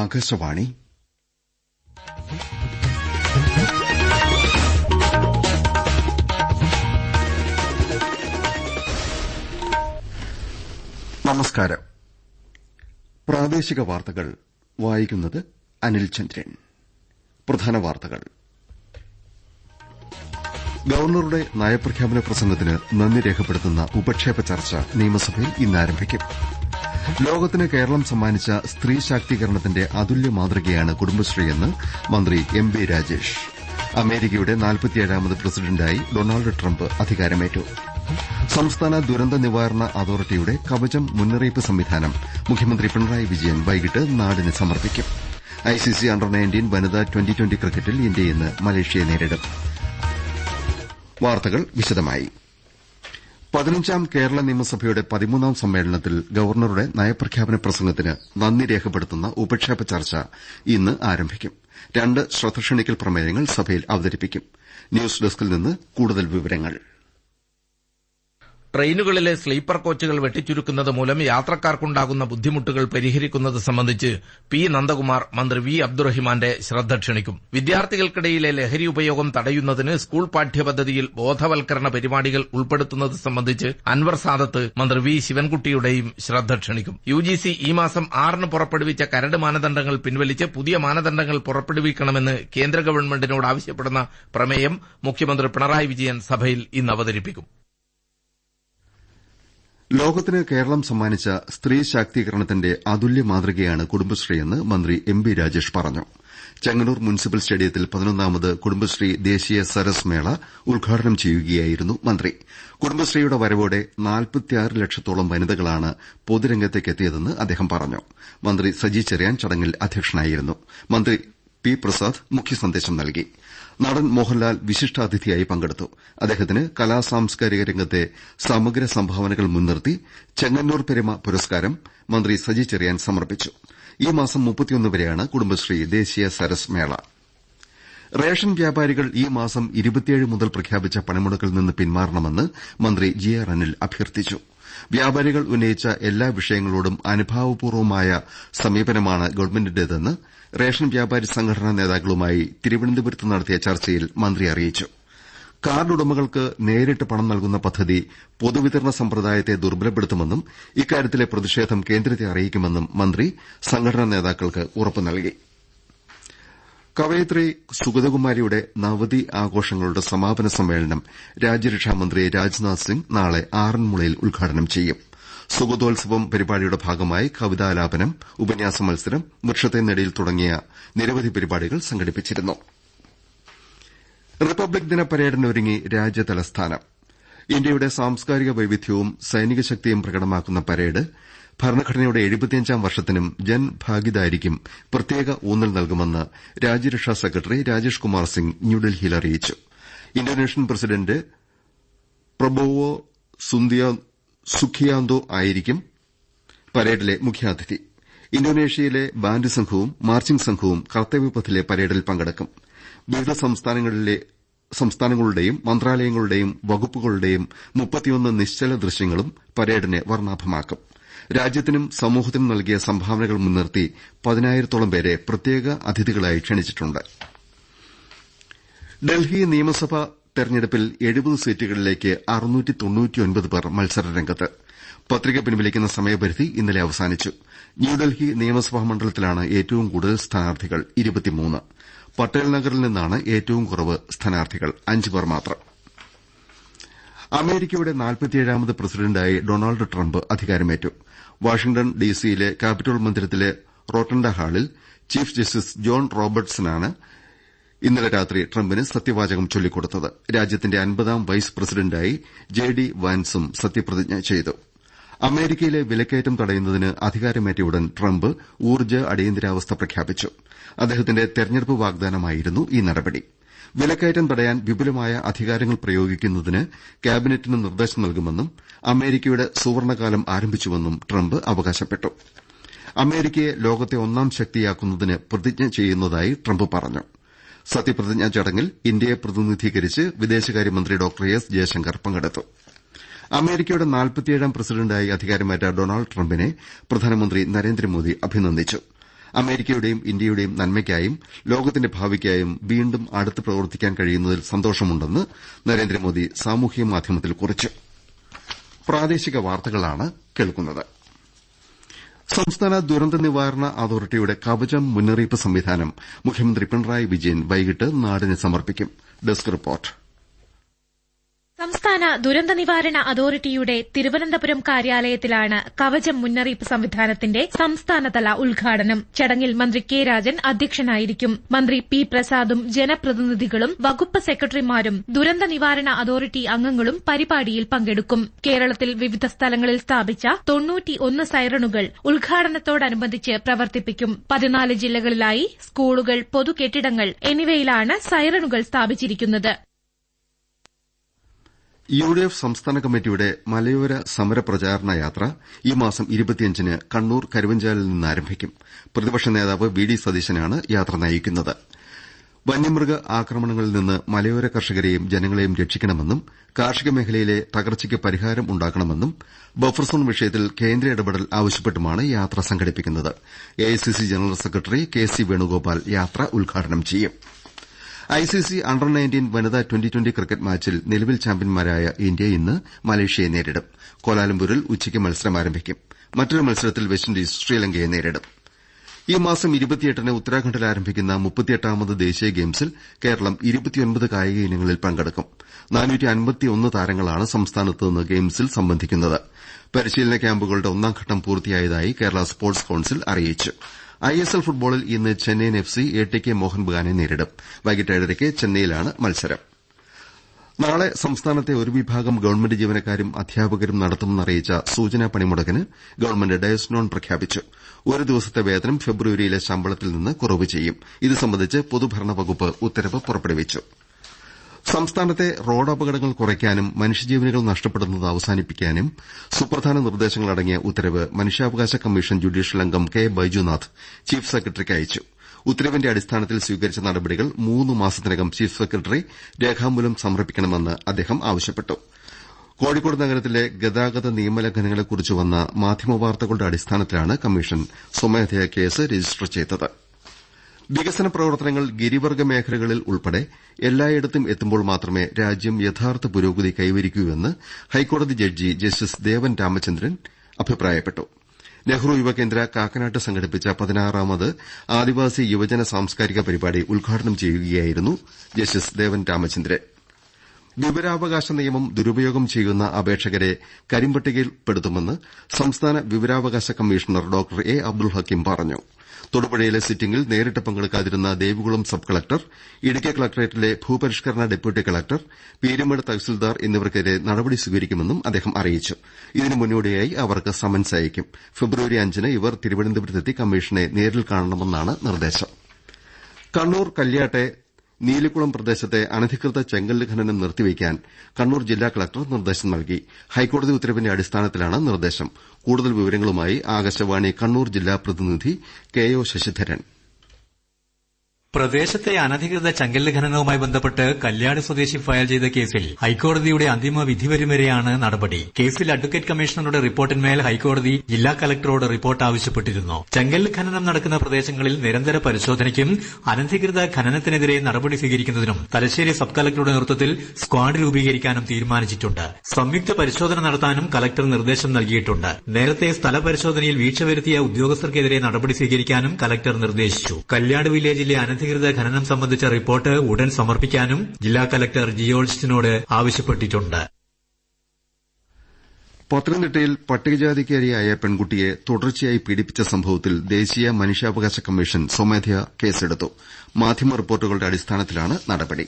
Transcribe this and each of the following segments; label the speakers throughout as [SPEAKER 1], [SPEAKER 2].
[SPEAKER 1] ആകാശവാണി നമസ്കാരം പ്രാദേശിക വാർത്തകൾ വായിക്കുന്നത് അനിൽചന്ദ്രൻ പ്രധാന വാർത്തകൾ ഗവർണറുടെ നയപ്രഖ്യാപന പ്രസംഗത്തിന് നന്ദി രേഖപ്പെടുത്തുന്ന ഉപക്ഷേപ ചർച്ച നിയമസഭയിൽ ഇന്ന് ആരംഭിക്കും ലോകത്തിന് കേരളം സമ്മാനിച്ച സ്ത്രീ ശാക്തീകരണത്തിന്റെ അതുല്യ മാതൃകയാണ് കുടുംബശ്രീയെന്ന് മന്ത്രി എം ബി രാജേഷ് അമേരിക്കയുടെ നാൽപ്പത്തിയേഴാമത് പ്രസിഡന്റായി ഡൊണാൾഡ് ട്രംപ് അധികാരമേറ്റു സംസ്ഥാന ദുരന്ത നിവാരണ അതോറിറ്റിയുടെ കവചം മുന്നറിയിപ്പ് സംവിധാനം മുഖ്യമന്ത്രി പിണറായി വിജയൻ വൈകിട്ട് നാടിന് സമർപ്പിക്കും ഐസിസി അണ്ടർ നയൻറ്റീൻ വനിതാ ട്വന്റി ട്വന്റി ക്രിക്കറ്റിൽ ഇന്ത്യ ഇന്ന് മലേഷ്യയെ നേരിടും വാർത്തകൾ വിശദമായി പതിനഞ്ചാം കേരള നിയമസഭയുടെ പതിമൂന്നാം സമ്മേളനത്തിൽ ഗവർണറുടെ നയപ്രഖ്യാപന പ്രസംഗത്തിന് നന്ദി രേഖപ്പെടുത്തുന്ന ഉപക്ഷേപ ചർച്ച ഇന്ന് ആരംഭിക്കും രണ്ട് ശ്രദ്ധക്ഷണിക്കൽ പ്രമേയങ്ങൾ സഭയിൽ അവതരിപ്പിക്കും ന്യൂസ് ഡെസ്കിൽ നിന്ന് കൂടുതൽ വിവരങ്ങൾ
[SPEAKER 2] ട്രെയിനുകളിലെ സ്ലീപ്പർ കോച്ചുകൾ വെട്ടിച്ചുരുക്കുന്നത് മൂലം യാത്രക്കാർക്കുണ്ടാകുന്ന ബുദ്ധിമുട്ടുകൾ പരിഹരിക്കുന്നത് സംബന്ധിച്ച് പി നന്ദകുമാർ മന്ത്രി വി അബ്ദുറഹിമാന്റെ ശ്രദ്ധ ക്ഷണിക്കും വിദ്യാർത്ഥികൾക്കിടയിലെ ലഹരി ഉപയോഗം തടയുന്നതിന് സ്കൂൾ പാഠ്യപദ്ധതിയിൽ ബോധവൽക്കരണ പരിപാടികൾ ഉൾപ്പെടുത്തുന്നത് സംബന്ധിച്ച് അൻവർ സാദത്ത് മന്ത്രി വി ശിവൻകുട്ടിയുടെയും ശ്രദ്ധ ക്ഷണിക്കും യു ജി സി ഈ മാസം ആറിന് പുറപ്പെടുവിച്ച കരട് മാനദണ്ഡങ്ങൾ പിൻവലിച്ച് പുതിയ മാനദണ്ഡങ്ങൾ പുറപ്പെടുവിക്കണമെന്ന് കേന്ദ്ര ഗവൺമെന്റിനോട് ആവശ്യപ്പെടുന്ന പ്രമേയം മുഖ്യമന്ത്രി പിണറായി വിജയൻ സഭയിൽ ഇന്ന് അവതരിപ്പിക്കും
[SPEAKER 1] ലോകത്തിന് കേരളം സമ്മാനിച്ച സ്ത്രീ ശാക്തീകരണത്തിന്റെ അതുല്യ മാതൃകയാണ് കുടുംബശ്രീയെന്ന് മന്ത്രി എം ബി രാജേഷ് പറഞ്ഞു ചെങ്ങന്നൂർ മുനിസിപ്പൽ സ്റ്റേഡിയത്തിൽ പതിനൊന്നാമത് കുടുംബശ്രീ ദേശീയ സരസ് മേള ഉദ്ഘാടനം ചെയ്യുകയായിരുന്നു മന്ത്രി കുടുംബശ്രീയുടെ വരവോടെ ലക്ഷത്തോളം വനിതകളാണ് പൊതുരംഗത്തേക്കെത്തിയതെന്ന് അദ്ദേഹം പറഞ്ഞു മന്ത്രി സജി ചെറിയാൻ ചടങ്ങിൽ അധ്യക്ഷനായിരുന്നു മന്ത്രി പി പ്രസാദ് മുഖ്യസന്ദേശം നൽകി നടൻ മോഹൻലാൽ വിശിഷ്ടാതിഥിയായി പങ്കെടുത്തു അദ്ദേഹത്തിന് കലാ സാംസ്കാരിക രംഗത്തെ സമഗ്ര സംഭാവനകൾ മുൻനിർത്തി ചെങ്ങന്നൂർ പെരുമ പുരസ്കാരം മന്ത്രി സജി ചെറിയാൻ സമർപ്പിച്ചു ഈ മാസം വരെയാണ് കുടുംബശ്രീ ദേശീയ സരസ് മേള റേഷൻ വ്യാപാരികൾ ഈ മാസം മുതൽ പ്രഖ്യാപിച്ച പണിമുടക്കിൽ നിന്ന് പിന്മാറണമെന്ന് മന്ത്രി ജി ആർ അനിൽ അഭ്യർത്ഥിച്ചു വ്യാപാരികൾ ഉന്നയിച്ച എല്ലാ വിഷയങ്ങളോടും അനുഭാവപൂർവ്വമായ സമീപനമാണ് ഗവൺമെന്റിന്റേതെന്ന് റേഷൻ വ്യാപാരി സംഘടനാ നേതാക്കളുമായി തിരുവനന്തപുരത്ത് നടത്തിയ ചർച്ചയിൽ മന്ത്രി അറിയിച്ചു കാർഡ് ഉടമകൾക്ക് നേരിട്ട് പണം നൽകുന്ന പദ്ധതി പൊതുവിതരണ സമ്പ്രദായത്തെ ദുർബലപ്പെടുത്തുമെന്നും ഇക്കാര്യത്തിലെ പ്രതിഷേധം കേന്ദ്രത്തെ അറിയിക്കുമെന്നും മന്ത്രി സംഘടനാ നേതാക്കൾക്ക് ഉറപ്പ് നൽകിയിട്ടുണ്ട് കവയത്രി സുഗതകുമാരിയുടെ നവതി ആഘോഷങ്ങളുടെ സമാപന സമ്മേളനം രാജ്യരക്ഷാമന്ത്രി രാജ്നാഥ് സിംഗ് നാളെ ആറന്മുളയിൽ ഉദ്ഘാടനം ചെയ്യും സുഗതോത്സവം പരിപാടിയുടെ ഭാഗമായി കവിതാലാപനം ഉപന്യാസ മത്സരം വൃക്ഷത്തെ നെടിയിൽ തുടങ്ങിയ നിരവധി പരിപാടികൾ സംഘടിപ്പിച്ചിരുന്നു റിപ്പബ്ലിക് ദിന പരേഡിനൊരുങ്ങി രാജ്യതലസ്ഥാനം ഇന്ത്യയുടെ സാംസ്കാരിക വൈവിധ്യവും സൈനിക ശക്തിയും പ്രകടമാക്കുന്ന പരേഡ് ഭരണഘടനയുടെ എഴുപത്തിയഞ്ചാം വർഷത്തിനും ജൻഭാഗിദാരിക്കും പ്രത്യേക ഊന്നൽ നൽകുമെന്ന് രാജ്യരക്ഷാ സെക്രട്ടറി രാജേഷ് കുമാർ സിംഗ് ന്യൂഡൽഹിയിൽ അറിയിച്ചു ഇന്തോനേഷ്യൻ പ്രസിഡന്റ് പ്രബോവോ സുഖിയാന്തോ ആയിരിക്കും പരേഡിലെ മുഖ്യാതിഥി ഇന്തോനേഷ്യയിലെ ബാൻഡ് സംഘവും മാർച്ചിംഗ് സംഘവും കർത്തവ്യപഥിലെ പരേഡിൽ പങ്കെടുക്കും വിവിധ സംസ്ഥാനങ്ങളിലെ സംസ്ഥാനങ്ങളുടെയും മന്ത്രാലയങ്ങളുടെയും വകുപ്പുകളുടെയും മുപ്പത്തിയൊന്ന് നിശ്ചല ദൃശ്യങ്ങളും പരേഡിനെ വർണ്ണാഭമാക്കും രാജ്യത്തിനും സമൂഹത്തിനും നൽകിയ സംഭാവനകൾ മുൻനിർത്തി പതിനായിരത്തോളം പേരെ പ്രത്യേക അതിഥികളായി ക്ഷണിച്ചിട്ടുണ്ട് ഡൽഹി നിയമസഭാ തെരഞ്ഞെടുപ്പിൽ എഴുപത് സീറ്റുകളിലേക്ക് പേർ മത്സരരംഗത്ത് പത്രിക പിൻവലിക്കുന്ന സമയപരിധി ഇന്നലെ അവസാനിച്ചു ന്യൂഡൽഹി നിയമസഭാ മണ്ഡലത്തിലാണ് ഏറ്റവും കൂടുതൽ സ്ഥാനാർത്ഥികൾ പട്ടേൽ നഗറിൽ നിന്നാണ് ഏറ്റവും കുറവ് സ്ഥാനാർത്ഥികൾ അഞ്ചുപേർ മാത്രം അമേരിക്കയുടെ നാൽപ്പത്തിയേഴാമത് പ്രസിഡന്റായി ഡൊണാൾഡ് ട്രംപ് അധികാരമേറ്റു വാഷിംഗ്ടൺ ഡിസിയിലെ കാപ്പിറ്റോൾ മന്ദിരത്തിലെ റൊട്ടണ്ട ഹാളിൽ ചീഫ് ജസ്റ്റിസ് ജോൺ റോബർട്ട്സനാണ് ഇന്നലെ രാത്രി ട്രംപിന് സത്യവാചകം ചൊല്ലിക്കൊടുത്തത് രാജ്യത്തിന്റെ അൻപതാം വൈസ് പ്രസിഡന്റായി ജെ ഡി വാൻസും സത്യപ്രതിജ്ഞ ചെയ്തിട്ടുണ്ട് അമേരിക്കയിലെ വിലക്കയറ്റം തടയുന്നതിന് അധികാരമേറ്റ ഉടൻ ട്രംപ് ഊർജ്ജ അടിയന്തരാവസ്ഥ പ്രഖ്യാപിച്ചു അദ്ദേഹത്തിന്റെ തെരഞ്ഞെടുപ്പ് വാഗ്ദാനമായിരുന്നു ഈ നടപടി വിലക്കയറ്റം തടയാൻ വിപുലമായ അധികാരങ്ങൾ പ്രയോഗിക്കുന്നതിന് ക്യാബിനറ്റിന് നിർദ്ദേശം നൽകുമെന്നും അമേരിക്കയുടെ സുവർണകാലം ആരംഭിച്ചുവെന്നും ട്രംപ് അവകാശപ്പെട്ടു അമേരിക്കയെ ലോകത്തെ ഒന്നാം ശക്തിയാക്കുന്നതിന് പ്രതിജ്ഞ ചെയ്യുന്നതായി ട്രംപ് പറഞ്ഞു സത്യപ്രതിജ്ഞാ ചടങ്ങിൽ ഇന്ത്യയെ പ്രതിനിധീകരിച്ച് വിദേശകാര്യമന്ത്രി ഡോക്ടർ എസ് ജയശങ്കർ പങ്കെടുത്തു അമേരിക്കയുടെ നാൽപ്പത്തിയേഴാം പ്രസിഡന്റായി അധികാരമേറ്റ ഡൊണാൾഡ് ട്രംപിനെ പ്രധാനമന്ത്രി നരേന്ദ്രമോദി അഭിനന്ദിച്ചു അമേരിക്കയുടെയും ഇന്ത്യയുടെയും നന്മയ്ക്കായും ലോകത്തിന്റെ ഭാവിക്കായും വീണ്ടും അടുത്ത് പ്രവർത്തിക്കാൻ കഴിയുന്നതിൽ സന്തോഷമുണ്ടെന്ന് നരേന്ദ്രമോദി സാമൂഹ്യ മാധ്യമത്തിൽ കുറിച്ചു സംസ്ഥാന ദുരന്ത നിവാരണ അതോറിറ്റിയുടെ കവചം മുന്നറിയിപ്പ് സംവിധാനം മുഖ്യമന്ത്രി പിണറായി വിജയൻ വൈകിട്ട് നാടിന് സമർപ്പിക്കും ഡെസ്ക് റിപ്പോർട്ട്
[SPEAKER 3] സംസ്ഥാന ദുരന്ത നിവാരണ അതോറിറ്റിയുടെ തിരുവനന്തപുരം കാര്യാലയത്തിലാണ് കവചം മുന്നറിയിപ്പ് സംവിധാനത്തിന്റെ സംസ്ഥാനതല ഉദ്ഘാടനം ചടങ്ങിൽ മന്ത്രി കെ രാജൻ അധ്യക്ഷനായിരിക്കും മന്ത്രി പി പ്രസാദും ജനപ്രതിനിധികളും വകുപ്പ് സെക്രട്ടറിമാരും ദുരന്ത നിവാരണ അതോറിറ്റി അംഗങ്ങളും പരിപാടിയിൽ പങ്കെടുക്കും കേരളത്തിൽ വിവിധ സ്ഥലങ്ങളിൽ സ്ഥാപിച്ച തൊണ്ണൂറ്റിയൊന്ന് സൈറണുകൾ ഉദ്ഘാടനത്തോടനുബന്ധിച്ച് പ്രവർത്തിപ്പിക്കും പതിനാല് ജില്ലകളിലായി സ്കൂളുകൾ പൊതുകെട്ടിടങ്ങൾ എന്നിവയിലാണ് സൈറണുകൾ സ്ഥാപിച്ചിരിക്കുന്നത്
[SPEAKER 1] യു ഡി എഫ് സംസ്ഥാന കമ്മിറ്റിയുടെ മലയോര സമര പ്രചാരണ യാത്ര ഈ മാസം ന് കണ്ണൂർ കരുവഞ്ചാലിൽ നിന്ന് ആരംഭിക്കും പ്രതിപക്ഷ നേതാവ് വി ഡി സതീശനാണ് യാത്ര നയിക്കുന്നത് വന്യമൃഗ ആക്രമണങ്ങളിൽ നിന്ന് മലയോര കർഷകരെയും ജനങ്ങളെയും രക്ഷിക്കണമെന്നും കാർഷിക മേഖലയിലെ തകർച്ചയ്ക്ക് പരിഹാരം ഉണ്ടാക്കണമെന്നും ബഫർ സോൺ വിഷയത്തിൽ കേന്ദ്ര ഇടപെടൽ ആവശ്യപ്പെട്ടുമാണ് യാത്ര സംഘടിപ്പിക്കുന്നത് A I C C general secretary K C Venugopal യാത്ര ഉദ്ഘാടനം ചെയ്യും ഐസിസി അണ്ടർ നയൻറ്റീൻ വനിതാ ട്വന്റി ട്വന്റി ക്രിക്കറ്റ് മാച്ചിൽ നിലവിൽ ചാമ്പ്യൻമാരായ ഇന്ത്യ ഇന്ന് മലേഷ്യയെ നേരിടും കോലാലംപൂരിൽ ഉച്ചയ്ക്ക് മത്സരം ആരംഭിക്കും മറ്റൊരു മത്സരത്തിൽ വെസ്റ്റിൻഡീസ് ശ്രീലങ്കയെ നേരിടും ഈ മാസം ഇരുപത്തിയെട്ടിന് ഉത്തരാഖണ്ഡിൽ ആരംഭിക്കുന്ന മുപ്പത്തിയെട്ടാമത് ദേശീയ ഗെയിംസിൽ കേരളം കായിക ഇനങ്ങളിൽ പങ്കെടുക്കും താരങ്ങളാണ് സംസ്ഥാനത്ത് നിന്ന് ഗെയിംസിൽ സംബന്ധിക്കുന്നത് പരിശീലന ക്യാമ്പുകളുടെ ഒന്നാംഘട്ടം പൂർത്തിയായതായി കേരള സ്പോർട്സ് കൌൺസിൽ അറിയിച്ചു ഐഎസ്എൽ ഫുട്ബോളിൽ ഇന്ന് Chennaiyin F C A T K Mohun ബഗാനെ നേരിടും വൈകിട്ട് ഏഴരയ്ക്ക് ചെന്നൈയിലാണ് മത്സരം നാളെ സംസ്ഥാനത്തെ ഒരു വിഭാഗം ഗവൺമെന്റ് ജീവനക്കാരും അധ്യാപകരും നടത്തുമെന്ന് അറിയിച്ച സൂചനാ പണിമുടക്കിന് ഗവൺമെന്റ് ഡയസ്നോൺ നോൺ പ്രഖ്യാപിച്ചു ഒരു ദിവസത്തെ വേതനം ഫെബ്രുവരിയിലെ ശമ്പളത്തിൽ നിന്ന് കുറവ് ചെയ്യും ഇത് സംബന്ധിച്ച് പൊതുഭരണ വകുപ്പ് ഉത്തരവ് പുറപ്പെടുവിച്ചിട്ടുണ്ട് സംസ്ഥാനത്തെ റോഡപകടങ്ങൾ കുറയ്ക്കാനും മനുഷ്യജീവനുകൾ നഷ്ടപ്പെടുന്നത് അവസാനിപ്പിക്കാനും സുപ്രധാന നിർദ്ദേശങ്ങളടങ്ങിയ ഉത്തരവ് മനുഷ്യാവകാശ കമ്മീഷൻ ജുഡീഷ്യൽ അംഗം കെ ബൈജുനാഥ് ചീഫ് സെക്രട്ടറിക്ക് അയച്ചു ഉത്തരവിന്റെ അടിസ്ഥാനത്തിൽ സ്വീകരിച്ച നടപടികൾ മൂന്ന് മാസത്തിനകം ചീഫ് സെക്രട്ടറി രേഖാമൂലം സമർപ്പിക്കണമെന്ന് അദ്ദേഹം ആവശ്യപ്പെട്ടു കോഴിക്കോട് നഗരത്തിലെ ഗതാഗത നിയമലംഘനങ്ങളെക്കുറിച്ച് വന്ന മാധ്യമവാർത്തകളുടെ അടിസ്ഥാനത്തിലാണ് കമ്മീഷൻ സ്വമേധയാ കേസ് രജിസ്റ്റർ ചെയ്തത് വികസന പ്രവർത്തനങ്ങൾ ഗിരിവർഗ്ഗ മേഖലകളിൽ ഉൾപ്പെടെ എല്ലായിടത്തും എത്തുമ്പോൾ മാത്രമേ രാജ്യം യഥാർത്ഥ പുരോഗതി കൈവരിക്കൂവെന്ന് ഹൈക്കോടതി ജഡ്ജി ജസ്റ്റിസ് ദേവൻ രാമചന്ദ്രൻ അഭിപ്രായപ്പെട്ടു നെഹ്റു യുവകേന്ദ്ര കാക്കനാട്ട് സംഘടിപ്പിച്ച പതിനാറാമത് ആദിവാസി യുവജന സാംസ്കാരിക പരിപാടി ഉദ്ഘാടനം ചെയ്യുകയായിരുന്നു ജസ്റ്റിസ് ദേവൻ രാമചന്ദ്രൻ വിവരാവകാശ നിയമം ദുരുപയോഗം ചെയ്യുന്ന അപേക്ഷകരെ കരിമ്പട്ടികയിൽപ്പെടുത്തുമെന്ന് സംസ്ഥാന വിവരാവകാശ commissioner doctor A Abdul Hakeem പറഞ്ഞു തൊടുപുഴയിലെ സിറ്റിംഗിൽ നേരിട്ട് പങ്കെടുക്കാതിരുന്ന ദേവികുളം സബ് കലക്ടർ ഇടുക്കി കലക്ടറേറ്റിലെ ഭൂപരിഷ്കരണ ഡെപ്യൂട്ടി കലക്ടർ പീരുമേട് തഹസിൽദാർ എന്നിവർക്കെതിരെ നടപടി സ്വീകരിക്കുമെന്നും അദ്ദേഹം അറിയിച്ചു ഇതിന് മുന്നോടിയായി അവർക്ക് സമൻസ് അയക്കും ഫെബ്രുവരി അഞ്ചിന് ഇവർ തിരുവനന്തപുരത്തെത്തി കമ്മീഷനെ നേരിൽ കാണണമെന്നാണ് നിർദ്ദേശം കണ്ണൂർ കല്യാട്ടെ നീലിക്കുളം പ്രദേശത്തെ അനധികൃത ചെങ്കല്ല് ഖനനം നിർത്തിവെയ്ക്കാൻ കണ്ണൂർ ജില്ലാ കലക്ടർ നിർദ്ദേശം നൽകി ഹൈക്കോടതി ഉത്തരവിന്റെ അടിസ്ഥാനത്തിലാണ് നിർദ്ദേശം കൂടുതൽ വിവരങ്ങളുമായി ആകാശവാണി കണ്ണൂർ ജില്ലാ പ്രതിനിധി കെ ഒ ശശിധരൻ പ്രദേശത്തെ അനധികൃത ചങ്കല്ല് ഖനനവുമായി ബന്ധപ്പെട്ട് കല്യാണി സ്വദേശി ഫയൽ ചെയ്ത കേസിൽ ഹൈക്കോടതിയുടെ അന്തിമ വിധി വരുംവരെയാണ് നടപടി കേസിൽ അഡ്വക്കേറ്റ് കമ്മീഷണറുടെ റിപ്പോർട്ടിന്മേൽ ഹൈക്കോടതി ജില്ലാ കലക്ടറോട് റിപ്പോർട്ട് ആവശ്യപ്പെട്ടിരുന്നു ചങ്കല്ല് ഖനനം നടക്കുന്ന പ്രദേശങ്ങളിൽ നിരന്തര പരിശോധനയ്ക്കും അനധികൃത ഖനനത്തിനെതിരെ നടപടി സ്വീകരിക്കുന്നതിനും തലശ്ശേരി സബ് കലക്ടറുടെ നേതൃത്വത്തിൽ സ്ക്വാഡ് രൂപീകരിക്കാനും തീരുമാനിച്ചിട്ടുണ്ട് സംയുക്ത പരിശോധന നടത്താനും കലക്ടർ നിർദ്ദേശം നൽകിയിട്ടുണ്ട് നേരത്തെ സ്ഥലപരിശോധനയിൽ വീഴ്ച വരുത്തിയ ഉദ്യോഗസ്ഥർക്കെതിരെ നടപടി സ്വീകരിക്കാനും കലക്ടർ നിർദ്ദേശിച്ചു കല്യാട് വില്ലേജിലെ അനധികൃത അനധികൃത ഖനനം സംബന്ധിച്ച റിപ്പോർട്ട് ഉടൻ സമർപ്പിക്കാനും ജില്ലാ കലക്ടർ ജിയോളജിസ്റ്റിനോട് ആവശ്യപ്പെട്ടിട്ടുണ്ട് പത്തനംതിട്ടയിൽ പട്ടികജാതിക്കാരിയായ പെൺകുട്ടിയെ തുടർച്ചയായി പീഡിപ്പിച്ച സംഭവത്തിൽ ദേശീയ മനുഷ്യാവകാശ കമ്മീഷൻ സ്വമേധയാ കേസെടുത്തു മാധ്യമ റിപ്പോർട്ടുകളുടെ അടിസ്ഥാനത്തിലാണ് നടപടി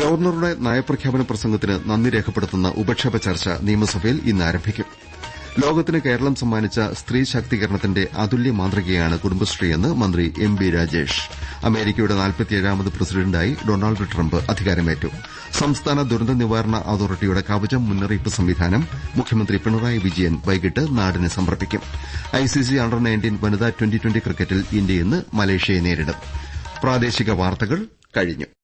[SPEAKER 1] ഗവർണറുടെ നയപ്രഖ്യാപന പ്രസംഗത്തിന് നന്ദി രേഖപ്പെടുത്തുന്ന ഉപക്ഷേപ ചർച്ച നിയമസഭയിൽ ഇന്ന് ആരംഭിക്കും ലോകത്തിന് കേരളം സമ്മാനിച്ച സ്ത്രീ ശാക്തീകരണത്തിന്റെ അതുല്യ മാതൃകയാണ് കുടുംബശ്രീയെന്ന് മന്ത്രി എം ബി രാജേഷ് അമേരിക്കയുടെ നാൽപ്പത്തിയേഴാമത് പ്രസിഡന്റായി ഡൊണാൾഡ് ട്രംപ് അധികാരമേറ്റു സംസ്ഥാന ദുരന്ത നിവാരണ അതോറിറ്റിയുടെ കവചം മുന്നറിയിപ്പ് സംവിധാനം മുഖ്യമന്ത്രി പിണറായി വിജയൻ വൈകിട്ട് നാടിന് സമർപ്പിക്കും ഐസിസി അണ്ടർ നയൻറ്റീൻ വനിതാ ട്വന്റി ട്വന്റി ക്രിക്കറ്റിൽ ഇന്ത്യ ഇന്ന് മലേഷ്യയെ നേരിടും പ്രാദേശിക വാർത്തകൾ കഴിഞ്ഞു